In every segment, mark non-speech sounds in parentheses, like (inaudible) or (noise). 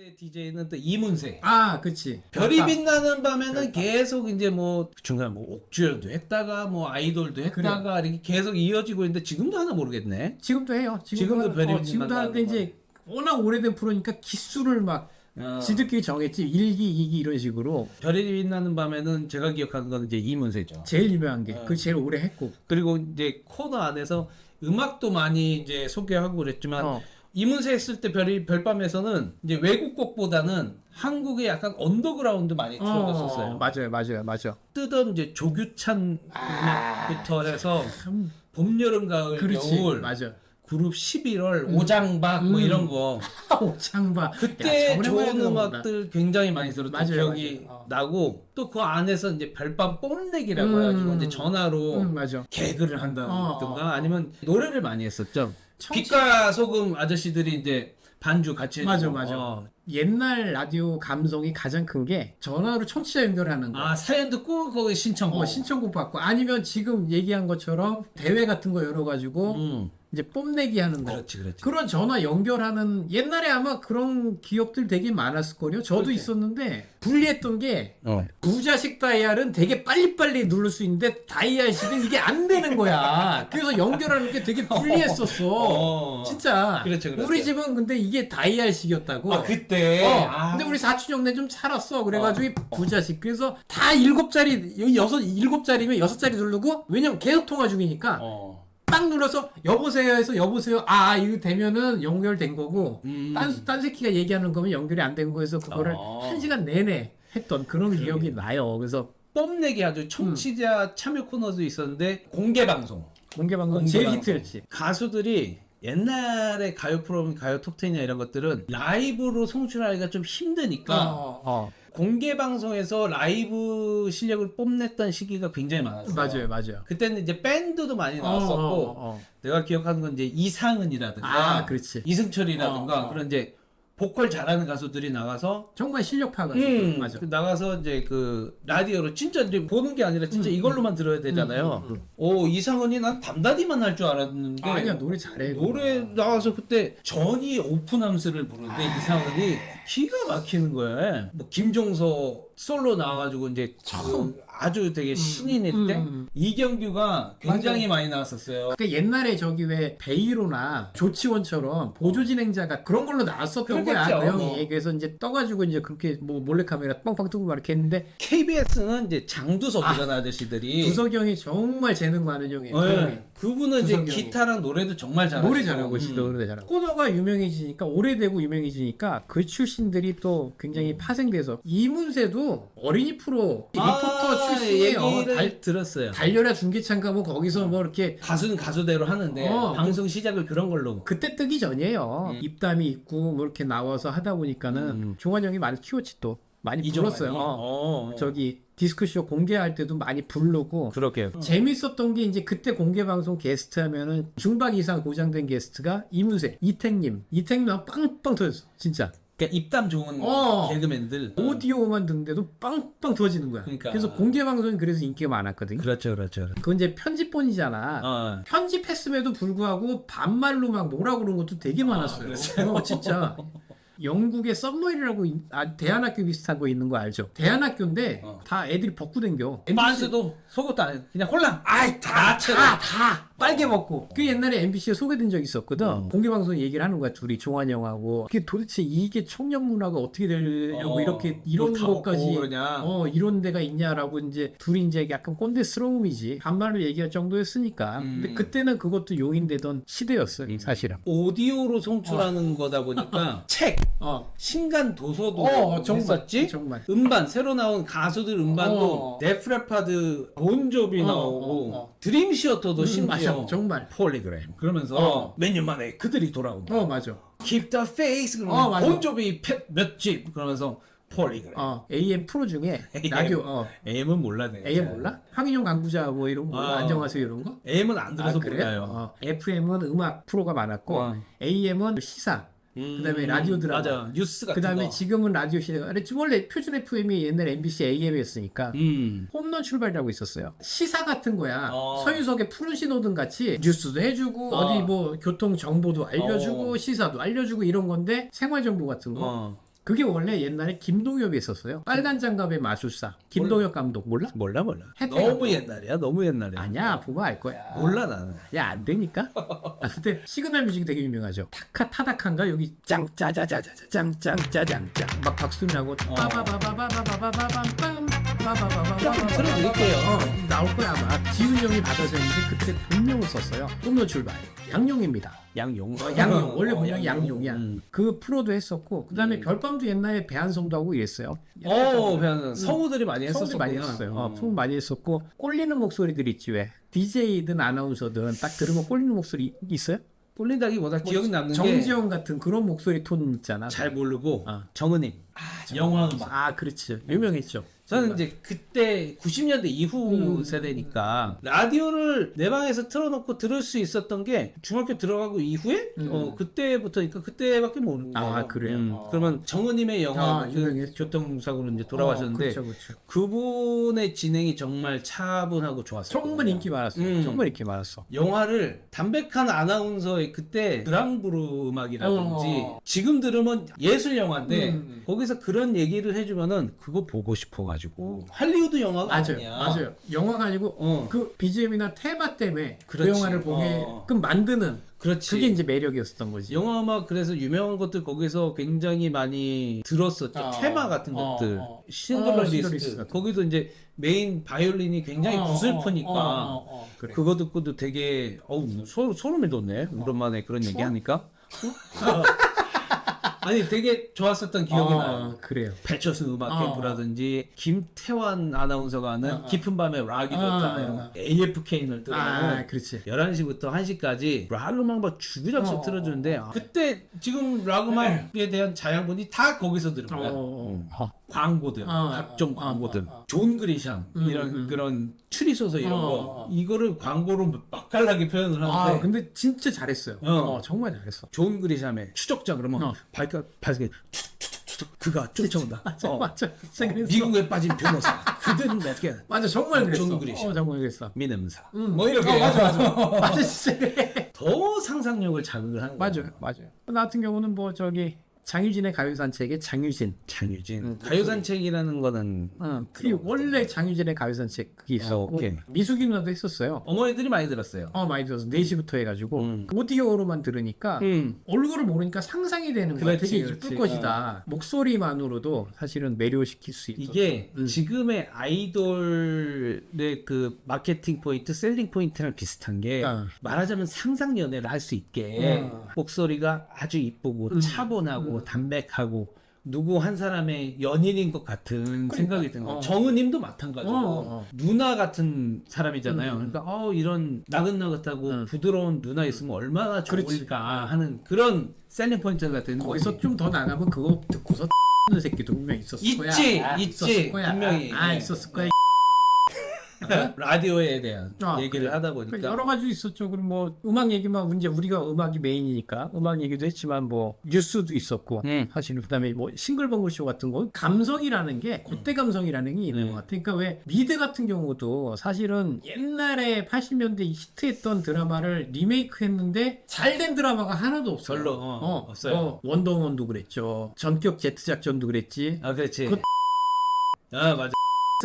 세대 DJ는 또 이문세. 아, 그치. 별이 아, 빛나는 밤에는 계속 이제 뭐 중간에 뭐 옥주현도 했다가 뭐 아이돌도 했다가 이렇게 계속 이어지고 있는데 지금도 하나 모르겠네. 지금도 해요. 지금도 지금도, 별이 어, 지금도 하는데 이제 워낙 오래된 프로니까 기수를 막 어. 지들끼리 정했지. 1기, 2기 이런 식으로. 별이 빛나는 밤에는 제가 기억하는 건 이제 이문세죠. 제일 유명한 게. 어. 그 제일 오래 했고. 그리고 이제 코너 안에서 음악도 많이 이제 소개하고 그랬지만 어. 이문세 했을 때 별이 별밤에서는 이제 외국 곡보다는 한국의 약간 언더그라운드 많이 틀어졌었어요. 어, 맞아요, 맞아요, 맞아. 뜨던 이제 조규찬 음악부터 해서 봄, 여름, 가을, 그렇지. 겨울 맞아. 그룹 11월 오장박 뭐 음. 이런 거 (laughs) 오창바. 그때 야, 좋은 음악들 굉장히 많이 들었던 맞아요, 기억이 맞아요. 어. 나고 또 그 안에서 이제 별밤 뽐내기라고 음. 해가지고 이제 전화로 음, 맞아. 개그를 한다든가 어, 어, 아니면 노래를 많이 했었죠. 청취- 빛과 소금 아저씨들이 이제 반주 같이 맞아, 해주고. 맞아. 어. 옛날 라디오 감성이 가장 큰 게 전화로 청취자 연결하는 거. 아 사연 듣고 거기 신청곡. 어, 신청곡 받고 아니면 지금 얘기한 것처럼 대회 같은 거 열어가지고 음. 이제 뽐내기 하는 거. 그렇지 그렇지. 그런 전화 연결하는 옛날에 아마 그런 기업들 되게 많았을 거요. 저도 그렇지. 있었는데 불리했던 게 어. 부자식 다이알은 되게 빨리빨리 누를 수 있는데 다이알식은 이게 안 되는 거야. 그래서 연결하는 게 되게 불리했었어. 어. 진짜. 그렇죠, 그렇죠. 우리 집은 근데 이게 다이알식이었다고. 아 그때. 어, 아. 근데 우리 사촌 형네 좀 살았어. 그래가지고 이 부자식. 그래서 다 일곱 자리, 여기 여섯, 일곱 자리면 여섯 자리 누르고, 왜냐면 계속 통화 중이니까, 어. 딱 눌러서, 여보세요 해서, 여보세요. 아, 이거 되면은 연결된 거고, 음. 딴, 딴 새끼가 얘기하는 거면 연결이 안 된 거에서 그거를 어. 한 시간 내내 했던 그런 기억이 나요. 그래서 뽐내기 아주 청취자 참여 코너도 있었는데 공개 방송. 공개 방송 공개 제일 방송. 히트였지. 가수들이 옛날에 가요 프로그램, 가요 톱텐이나 이런 것들은 라이브로 송출하기가 좀 힘드니까 어, 어. 공개 방송에서 라이브 실력을 뽐냈던 시기가 굉장히 많았어요. 맞아요, 맞아요. 그때는 이제 밴드도 많이 나왔었고 어, 어, 어. 내가 기억하는 건 이제 이상은이라든가 아, 그렇지. 이승철이라든가 어, 어. 그런 이제 보컬 잘하는 가수들이 나가서 정말 실력파가. 음, 맞아. 그 나가서 이제 그 라디오로 진짜 이제 보는 게 아니라 진짜 이걸로만 들어야 되잖아요. 음, 음, 음. 오 이상은이 난 담다디만 할 줄 알았는데 아니야, 노래 잘해. 노래 나와서 그때 전이 오픈함스를 부르는데 이상은이 기가 막히는 거예요. 뭐 김종서 솔로 나와가지고 이제 처음 아주 되게 신인일 음, 때 음, 음. 이경규가 굉장히 많이 나왔었어요. 그러니까 옛날에 저기 왜 베이로나 조치원처럼 보조 진행자가 그런 걸로 나왔었던 거야 그렇겠죠. 그 형이 어. 그래서 이제 떠가지고 이제 그렇게 뭐 몰래 카메라 빵빵 뜨고 막 이렇게 했는데 KBS는 이제 장두석이라는 아, 저씨들이 두석이 형이 정말 재능 많은 형이에요 그 형이. 그분은 이제 형이. 기타랑 노래도 정말 잘하고 노래 잘하고 있어 노래 잘하고 코너가 유명해지니까 오래되고 유명해지니까 그 출신들이 또 굉장히 파생돼서 이문세도 어린이 프로 리포터 출신이에요 아, 얘기를 달, 들었어요. 달려라 중계창가 뭐 거기서 뭐 이렇게 가수는 가수대로 하는데 어, 방송 시작을 그런 걸로. 그때 뜨기 전이에요. 음. 입담이 있고 뭐 이렇게 나와서 하다 보니까는 음. 종환 형이 많이 키웠지 또 많이 이종환이? 불렀어요. 어. 어, 어. 저기 디스크쇼 공개할 때도 많이 부르고 그렇게. 재밌었던 게 이제 그때 공개 방송 게스트 하면은 중박 이상 고장된 게스트가 이문세, 이택님, 이택님 빵빵 터졌어 진짜 그러니까 입담 좋은 어. 개그맨들. 오디오만 듣는데도 빵빵 터지는 거야. 그러니까. 래서 공개 방송이 그래서 인기가 많았거든. 요 그렇죠, 그렇죠. 그건 이제 편집본이잖아. 어. 편집했음에도 불구하고 반말로 막 뭐라 그런 것도 되게 많았어요. 어, 진짜. (laughs) 영국의 썸머일이라고 이- 아, 대안학교 비슷한 거 있는 거 알죠? 대안학교인데 어. 다 애들이 벗고 댕겨. 만스도 속옷도 안 해. 그냥 홀랑. 아이 다, 다, 다 빨개 벗고. 그 옛날에 MBC에 소개된 적 있었거든. 어. 공개 방송 얘기를 하는 거야 둘이 종환 형하고. 그게 도대체 이게 청년 문화가 어떻게 되냐고 어, 이렇게 이런 다 것까지. 어 이런 데가 있냐라고 이제 둘이 이제 약간 꼰대스러움이지 반말로 얘기할 정도였으니까. 음. 근데 그때는 그것도 용인되던 시대였어 사실은. 오디오로 송출하는 거다 보니까 (laughs) 책, 어. 신간 도서도 어, 정말, 했었지. 정말. 음반 새로 나온 가수들 음반도 어. 데프레파드 본조비 어, 나오고 어, 어. 드림 시어터도 음, 심지어 맞아, 정말. 폴리그램 그러면서 어. 몇년 만에 그들이 돌아온다. 어 맞아. Keep the face 어, 그러면 맞아. 본조비 몇집 그러면서 폴리그램. 어 AM 프로 중에 라디오 어 AM은 몰라네. AM 몰라? 황인용 강부자 뭐 이런 거 아. 안녕하세요 이런 거? AM은 안 들어서 아, 그래? 몰라요. 어, FM은 음악 프로가 많았고 어. AM은 시사. 그다음에 라디오 드라마. 맞아 뉴스 같은 그다음에 거. 지금은 라디오 시대가 아니, 원래 표준 FM이 옛날 MBC AM이었으니까 음. 홈런 출발이라고 있었어요. 시사 같은 거야. 어. 서유석의 푸른 신호등 같이 뉴스도 해주고 어. 어. 디뭐 교통 정보도 알려주고 어. 시사도 알려주고 이런 건데 생활 정보 같은 거. 어. 그게 원래 옛날에 김동엽이 있었어요. 빨간 장갑의 마술사 김동엽 감독 몰라? 몰라 몰라. 너무. 옛날이야. 너무 옛날이야. 아니야 보면 알 거야. 몰라 나는. 야 안 되니까. 아, 근데 시그널 뮤직 되게 유명하죠. 타카 타닥한가 여기 짱짜자자자자 짱짱짜장짱 막 박수 나고 빠바바바바바바바밤 빠바바바바 조금 틀어드릴게요. 어, 나올 거야 아마. 지훈 형이 받아서 했는데 그때 본명을 썼어요. 꿈노 출발 양용입니다. 양용. 어, 양용 원래 본명이 양용. 양용이야. 음. 그 프로도 했었고 그다음에 별밤도 옛날에 배한성도 하고 이랬어요. 어, 그냥 성우들이 많이 했었어. 성우들 많이 했었어요. 어, 성우 많이 했었고 꼴리는 목소리들 있지 왜? DJ든 아나운서든 딱 들으면 꼴리는 목소리 있어요? 꼴린다기보다 기억이 남는 게 정지영 같은 그런 목소리 톤 있잖아. 잘 모르고 어. 정은 님 영화 음악. 아, 그렇지. 유명했죠. 저는 이제 그때 90년대 이후 음. 세대니까 라디오를 내 방에서 틀어놓고 들을 수 있었던 게 중학교 들어가고 이후에 어 그때부터니까 그때밖에 모르는 음. 아, 거예요. 그래요? 음. 어. 그러면 정은님의 영화 아, 그 유명했죠. 교통사고로 이제 돌아가셨는데 어, 그렇죠, 그렇죠. 그분의 진행이 정말 차분하고 좋았어요. 정말 인기 많았어. 음. 정말 인기 많았어. 영화를 담백한 아나운서의 그때 드랑브루 음악이라든지 어. 지금 들으면 예술 영화인데 음. 거기서 그런 얘기를 해주면은 그거 보고 싶어가지고 할리우드 영화가 맞아요. 아니야. 맞아요. 영화가 아니고 어. 그 BGM이나 테마 때문에 그 그렇지. 영화를 보게 어. 그 만드는 그렇지. 그게 이제 매력이었던 거지. 영화 음악 그래서 유명한 것들 거기서 굉장히 많이 들었었죠. 어. 테마 같은 어, 것들. 어. 신들러 어, 리스트. 리스트. 거기도 이제 메인 바이올린이 굉장히 어, 구슬프니까 어, 어, 어, 어. 그래. 그거 듣고도 되게 어우 소, 소름이 돋네. 오랜만에 그런 얘기 하니까. (laughs) 아니 되게 좋았었던 기억이 어, 나요. 그래요. 배철수 음악 어. 캠프라든지 김태환 아나운서가 하는 어, 어. 깊은 밤에 락이 어, 떴잖아요. 어, 어. AFK를 들으면 아, 그렇지. 11시부터 1시까지 락 음악 막 주구장창 어, 틀어주는데 어, 어. 그때 지금 락 음악에 대한 자양분이 다 거기서 들은 거야. 어, 어, 광고들, 어, 각종 어, 광고들, 어, 어. 존 그리샴 음, 이런 음. 그런 추리소설 이런 어, 거 어. 이거를 광고로 맛깔나게 표현을 아, 하는데 근데 진짜 잘했어요. 어. 어, 정말 잘했어. 존 그리샴의 추적자 그러면 어. 발가 발게 추적추적 그가 쫓아온다. 맞아, 어. 맞아. 진짜 그랬어. 미국에 빠진 변호사 (laughs) 그들은 어떻게 맞아, 정말 그랬어. 존 그리샴. 어, 정말 그랬어. 민음사 음. 뭐 이렇게 어, 맞아, 맞아. 맞아, 진짜. (laughs) 더 상상력을 자극을 하는 거야. 맞아요, 맞아요. 나 같은 경우는 뭐 저기 장유진의 가요산책의 장유진. 장유진 음, 가요산책이라는 거는 어, 그리고 원래 장유진의 가요산책 그게 있었고 오케이. 미숙이 누나도 했었어요. 어머니들이 많이 들었어요. 어 많이 들어서 4시부터 해가지고 음. 오디오로만 들으니까 음. 얼굴을 모르니까 상상이 되는 거야. 그렇지, 되게 그렇지. 이쁠 것이다. 목소리만으로도 사실은 매료시킬 수 있어. 이게 음. 지금의 아이돌의 그 마케팅 포인트, 셀링 포인트랑 비슷한 게 어. 말하자면 상상 연애를 할 수 있게 어. 목소리가 아주 이쁘고 음. 차분하고 담백하고 누구 한 사람의 연인인 것 같은 생각이 드는 거예요. 어. 정은님도 마찬가지고 어, 어. 누나 같은 사람이잖아요. 음. 그러니까 어 이런 나긋나긋하고 음. 부드러운 누나 있으면 얼마나 그렇지. 좋을까 하는 그런 셀링 포인트가 되는 거기서. 좀 더 나가면 그거 듣고서 (laughs) 는 새끼도 분명 있었을 있지, 거야. 아, 있지, 있었을 거야. 아, 네. 있었을 거야. 라디오에 대한 아, 얘기를 그래. 하다 그러니까 보니까 여러 가지 있었죠. 그리고 뭐 음악 얘기만 이제 우리가 음악이 메인이니까 음악 얘기도 했지만 뭐 뉴스도 있었고 음. 사실 그다음에 뭐 싱글벙글 쇼 같은 거 감성이라는 게 그때 감성이라는 게 있는 네. 것 같아. 그러니까 왜 미드 같은 경우도 사실은 옛날에 80년대 히트했던 드라마를 리메이크했는데 잘 된 드라마가 하나도 없어요. 별로, 어, 없어요. 원더우먼도 그랬죠. 전격 제트 작전도 그랬지. 아 그렇지. 그- 아 맞아.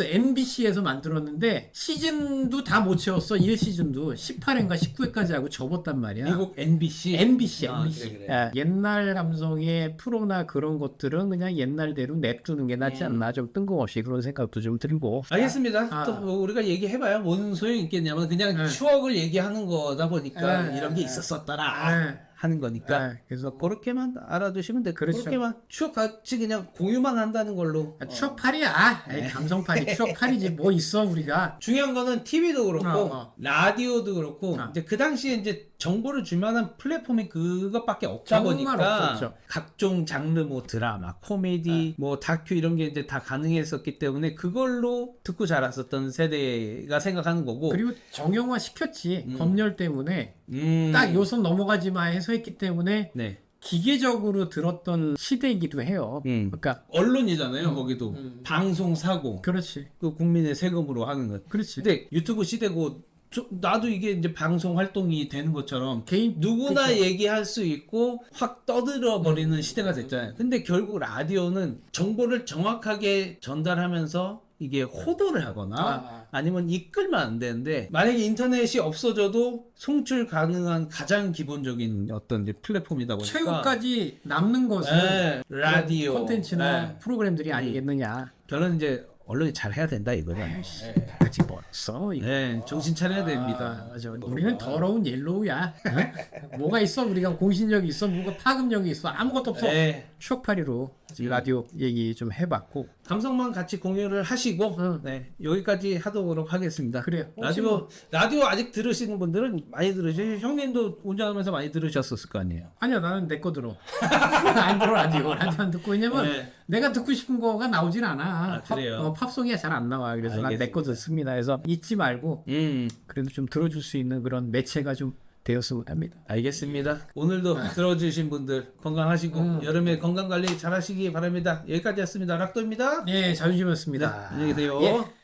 MBC에서 만들었는데 시즌도 다 못 채웠어. 1시즌도 18회인가 19회까지 하고 접었단 말이야. 미국 NBC. MBC, 아, MBC. 그래, 그래. 예, 옛날 감성의 프로나 그런 것들은 그냥 옛날대로 냅두는 게 낫지 않나 좀 뜬금없이 그런 생각도 좀 들고. 알겠습니다. 아. 또뭐 우리가 얘기해봐야 뭔 소용이 있겠냐면 그냥 네. 추억을 얘기하는 거다 보니까 네. 이런 게 있었었더라 예, 하는 거니까 예, 그래서 그렇게만 알아두시면 돼. 그렇죠. 그렇게만 추억 같이 그냥 공유만 한다는 걸로. 아, 추억팔이야. 네. 에이, 감성팔이 추억팔이지 뭐 있어 우리가. 중요한 거는 TV도 그렇고 어, 어. 라디오도 그렇고 어. 이제 그 당시에 이제 정보를 줄 만한 플랫폼이 그것밖에 없다 보니까 없었죠. 각종 장르 뭐 드라마, 코미디, 뭐 다큐 이런 게 이제 다 가능했었기 때문에 그걸로 듣고 자랐었던 세대가 생각하는 거고 그리고 정형화 시켰지 검열 때문에 음, 딱 요선 넘어가지 마 해서 했기 때문에 네. 기계적으로 들었던 시대이기도 해요. 음. 그러니까 언론이잖아요 거기도 음. 방송 사고 그렇지, 그 국민의 세금으로 하는 것 그렇지. 근데 유튜브 시대고 저, 나도 이게 이제 방송 활동이 되는 것처럼 개인 누구나 그쵸. 얘기할 수 있고 확 떠들어 버리는 시대가 됐잖아요. 근데 결국 라디오는 정보를 정확하게 전달하면서 이게 호도를 하거나 아. 아니면 이끌면 안 되는데 만약에 인터넷이 없어져도 송출 가능한 가장 기본적인 어떤 플랫폼이다 보니까 최후까지 남는 것은 네, 라디오 콘텐츠나 네. 프로그램들이 아니겠느냐. 결론 이제 언론이 잘 해야 된다 이거는. 아직 멀었어. 이거. 네, 정신 차려야 됩니다. 맞아. 우리는 더러운 옐로우야. 어? 뭐가 있어? 우리가 공신력이 있어? 뭐가 파급력이 있어? 아무것도 없어. 네, 추억팔이로 이 라디오 얘기 좀 해봤고 감성만 같이 공유를 하시고 응. 네, 여기까지 하도록 하겠습니다. 그래요. 혹시 라디오 라디오 아직 들으시는 분들은 많이 들으셔. 형님도 운전하면서 많이 들으셨을 거 아니에요. 아니야 나는 내 거 들어. (laughs) 안 들어 라디오 라디오 안 듣고 왜냐면 네. 내가 듣고 싶은 거가 나오진 않아. 아, 그래요? 팝, 어, 팝송이 잘 안 나와. 그래서 난내 거. 듣습니다. 그래서 잊지 말고 음, 그래도 좀 들어줄 수 있는 그런 매체가 좀 되었으면 합니다. 알겠습니다. 오늘도 들어주신 분들 건강하시고 음. 여름에 건강 관리 잘하시기 바랍니다. 여기까지였습니다. 락도입니다. 네, 자주지었습니다 안녕히 계세요. 예.